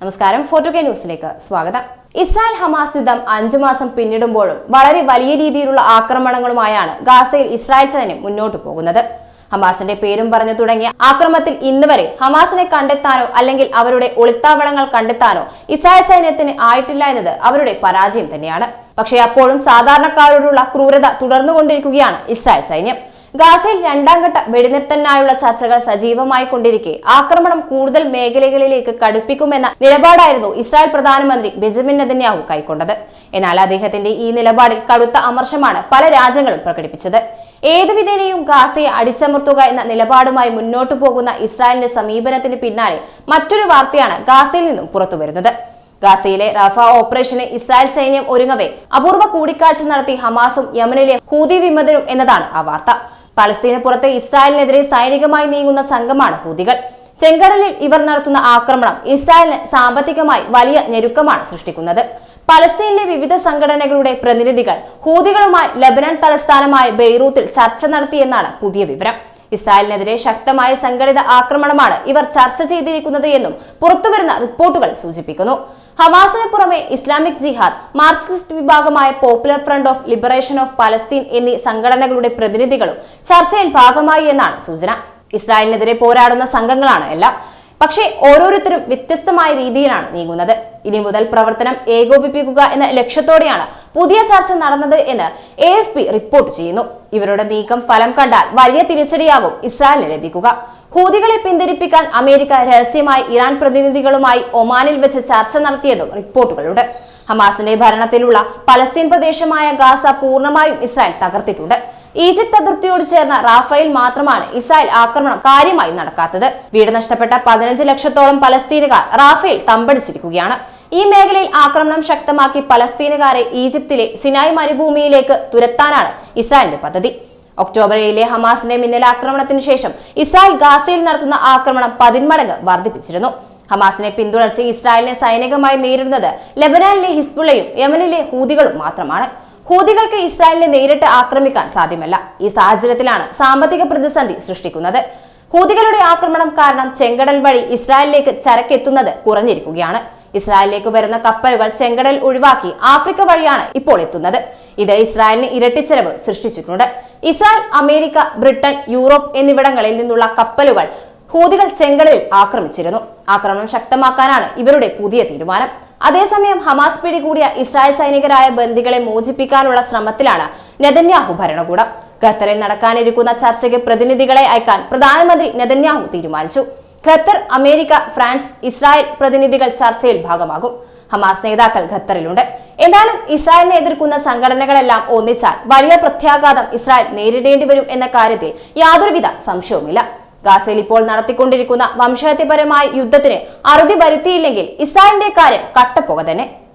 നമസ്കാരം ഫോർട്ടു കെ ന്യൂസിലേക്ക് സ്വാഗതം. ഇസ്രായേൽ ഹമാസ് യുദ്ധം അഞ്ചു മാസം പിന്നിടുമ്പോഴും വളരെ വലിയ രീതിയിലുള്ള ആക്രമണങ്ങളുമായാണ് ഗാസയിൽ ഇസ്രായേൽ സൈന്യം മുന്നോട്ടു പോകുന്നത്. ഹമാസിന്റെ പേരും പറഞ്ഞു തുടങ്ങിയ ആക്രമണത്തിൽ ഇന്ന് വരെ ഹമാസിനെ കണ്ടെത്താനോ അല്ലെങ്കിൽ അവരുടെ ഒളിത്താവളങ്ങൾ കണ്ടെത്താനോ ഇസ്രായേൽ സൈന്യത്തിന് ആയിട്ടില്ല എന്നത് അവരുടെ പരാജയം തന്നെയാണ്. പക്ഷേ അപ്പോഴും സാധാരണക്കാരോടുള്ള ക്രൂരത തുടർന്നുകൊണ്ടിരിക്കുകയാണ് ഇസ്രായേൽ സൈന്യം. ഗാസയിൽ രണ്ടാം ഘട്ട വെടിനിർത്തലിനായുള്ള ചർച്ചകൾ സജീവമായി കൊണ്ടിരിക്കെ. ആക്രമണം കൂടുതൽ മേഖലകളിലേക്ക് കടുപ്പിക്കുമെന്ന നിലപാടായിരുന്നു ഇസ്രായേൽ പ്രധാനമന്ത്രി ബെഞ്ചമിൻ നെതന്യാഹു കൈക്കൊണ്ടത്. എന്നാൽ അദ്ദേഹത്തിന്റെ ഈ നിലപാടിൽ കടുത്ത അമർശമാണ് പല രാജ്യങ്ങളും പ്രകടിപ്പിച്ചത്. ഏതുവിധേനയും ഗാസയെ അടിച്ചമർത്തുക എന്ന നിലപാടുമായി മുന്നോട്ടു പോകുന്ന ഇസ്രായേലിന്റെ സമീപനത്തിന് പിന്നാലെ മറ്റൊരു വാർത്തയാണ് ഗാസയിൽ നിന്നും പുറത്തുവരുന്നത്. ഗാസയിലെ റഫ ഓപ്പറേഷന് ഇസ്രായേൽ സൈന്യം ഒരുങ്ങവേ. അപൂർവ കൂടിക്കാഴ്ച നടത്തി ഹമാസും യമനിലെ ഹൂതി വിമതരും എന്നതാണ് ആ വാർത്ത. പലസ്തീന് പുറത്ത് ഇസ്രായേലിനെതിരെ സൈനികമായി നീങ്ങുന്ന സംഘമാണ് ഹൂതികൾ. ചെങ്കടലിൽ ഇവർ നടത്തുന്ന ആക്രമണം ഇസ്രായേലിന് സാമ്പത്തികമായി വലിയ ഞെരുക്കമാണ് സൃഷ്ടിക്കുന്നത്. പലസ്തീനിലെ വിവിധ സംഘടനകളുടെ പ്രതിനിധികൾ ഹൂതികളുമായി ലബനൻ തലസ്ഥാനമായ ബെയ്റൂത്തിൽ ചർച്ച നടത്തിയെന്നാണ് പുതിയ വിവരം. ഇസ്രായേലിനെതിരെ ശക്തമായ സംഘടിത ആക്രമണമാണ് ഇവർ ചർച്ച ചെയ്തിരിക്കുന്നത് എന്നും പുറത്തുവരുന്ന റിപ്പോർട്ടുകൾ സൂചിപ്പിക്കുന്നു. ഹമാസിന് പുറമെ ഇസ്ലാമിക് ജിഹാദ് മാർക്സിസ്റ്റ് വിഭാഗമായ popular front of liberation of Palestine എന്നീ സംഘടനകളുടെ പ്രതിനിധികളും ചർച്ചയിൽ ഭാഗമായി എന്നാണ് സൂചന. ഇസ്രായേലിനെതിരെ പോരാടുന്ന സംഘങ്ങളാണ് എല്ലാം പക്ഷേ ഓരോരുത്തരും വ്യത്യസ്തമായ രീതിയിലാണ് നീങ്ങുന്നത്. ഇനി മുതൽ പ്രവർത്തനം ഏകോപിപ്പിക്കുക എന്ന ലക്ഷ്യത്തോടെയാണ് പുതിയ ചർച്ച നടന്നത് എന്ന് എ എഫ് പി റിപ്പോർട്ട് ചെയ്യുന്നു. ഇവരുടെ നീക്കം ഫലം കണ്ടാൽ വലിയ തിരിച്ചടിയാകും ഇസ്രായേലിന് ലഭിക്കുക. ഹൂതികളെ പിന്തിരിപ്പിക്കാൻ അമേരിക്ക രഹസ്യമായി ഇറാൻ പ്രതിനിധികളുമായി ഒമാനിൽ വെച്ച് ചർച്ച നടത്തിയതും റിപ്പോർട്ടുകളുണ്ട്. ഹമാസിന്റെ ഭരണത്തിലുള്ള പലസ്തീൻ പ്രദേശമായ ഗാസ പൂർണമായും ഇസ്രായേൽ തകർത്തിട്ടുണ്ട്. ഈജിപ്ത് അതിർത്തിയോട് ചേർന്ന റാഫയിൽ മാത്രമാണ് ഇസ്രായേൽ ആക്രമണം കാര്യമായി നടക്കാത്തത്. വീട് നഷ്ടപ്പെട്ട പതിനഞ്ച് ലക്ഷത്തോളം പലസ്തീനുകാർ റാഫയിൽ തമ്പടിച്ചിരിക്കുകയാണ്. ഈ മേഖലയിൽ ആക്രമണം ശക്തമാക്കി പലസ്തീനുകാരെ ഈജിപ്തിലെ സിനായ് മരുഭൂമിയിലേക്ക് തുരത്താനാണ് ഇസ്രായേലിന്റെ പദ്ധതി. ഒക്ടോബർ ഏഴിലെ ഹമാസിന്റെ മിന്നലാക്രമണത്തിന് ശേഷം ഇസ്രായേൽ ഗാസയിൽ നടത്തുന്ന ആക്രമണം പതിന്മടങ്ങ് വർദ്ധിപ്പിച്ചിരുന്നു. ഹമാസിനെ പിന്തുണച്ച് ഇസ്രായേലിനെ സൈനികമായി നേരിടുന്നത് ലബനാനിലെ ഹിസ്ബുള്ളയും യമനിലെ ഹൂതികളും മാത്രമാണ്. ഹൂതികൾക്ക് ഇസ്രായേലിനെ നേരിട്ട് ആക്രമിക്കാൻ സാധ്യമല്ല. ഈ സാഹചര്യത്തിലാണ് സാമ്പത്തിക പ്രതിസന്ധി സൃഷ്ടിക്കുന്നത്. ഹൂതികളുടെ ആക്രമണം കാരണം ചെങ്കടൽ വഴി ഇസ്രായേലിലേക്ക് ചരക്കെത്തുന്നത് കുറഞ്ഞിരിക്കുകയാണ്. ഇസ്രായേലിലേക്ക് വരുന്ന കപ്പലുകൾ ചെങ്കടൽ ഒഴിവാക്കി ആഫ്രിക്ക വഴിയാണ് ഇപ്പോൾ എത്തുന്നത്. ഇത് ഇസ്രായേലിന് ഇരട്ടിച്ചെലവ് സൃഷ്ടിച്ചിട്ടുണ്ട്. ഇസ്രായേൽ അമേരിക്ക ബ്രിട്ടൻ യൂറോപ്പ് എന്നിവിടങ്ങളിൽ നിന്നുള്ള കപ്പലുകൾ ഹൂതികൾ ചെങ്കടലിൽ ആക്രമിച്ചിരുന്നു. ആക്രമണം ശക്തമാക്കാനാണ് ഇവരുടെ പുതിയ തീരുമാനം. അതേസമയം ഹമാസ് പിടികൂടിയ ഇസ്രായേൽ സൈനികരായ ബന്ദികളെ മോചിപ്പിക്കാനുള്ള ശ്രമത്തിലാണ് നെതന്യാഹു ഭരണകൂടം. ഖത്തറിൽ നടക്കാനിരിക്കുന്ന ചർച്ചയ്ക്ക് പ്രതിനിധികളെ അയക്കാൻ പ്രധാനമന്ത്രി നെതന്യാഹു തീരുമാനിച്ചു. ഖത്തർ അമേരിക്ക ഫ്രാൻസ് ഇസ്രായേൽ പ്രതിനിധികൾ ചർച്ചയിൽ ഭാഗമാകും. ഹമാസ് നേതാക്കൾ ഖത്തറിലുണ്ട്. എന്നാലും ഇസ്രായേലിനെ എതിർക്കുന്ന സംഘടനകളെല്ലാം ഒന്നിച്ചാൽ വലിയ പ്രത്യാഘാതം ഇസ്രായേൽ നേരിടേണ്ടി വരും എന്ന കാര്യത്തിൽ യാതൊരുവിധ സംശയവുമില്ല. ഗാസയിൽ ഇപ്പോൾ നടത്തിക്കൊണ്ടിരിക്കുന്ന വംശഹത്യപരമായ യുദ്ധത്തിന് അറുതി വരുത്തിയില്ലെങ്കിൽ ഇസ്രായേലിന്റെ കാര്യം കട്ടപ്പുക തന്നെ.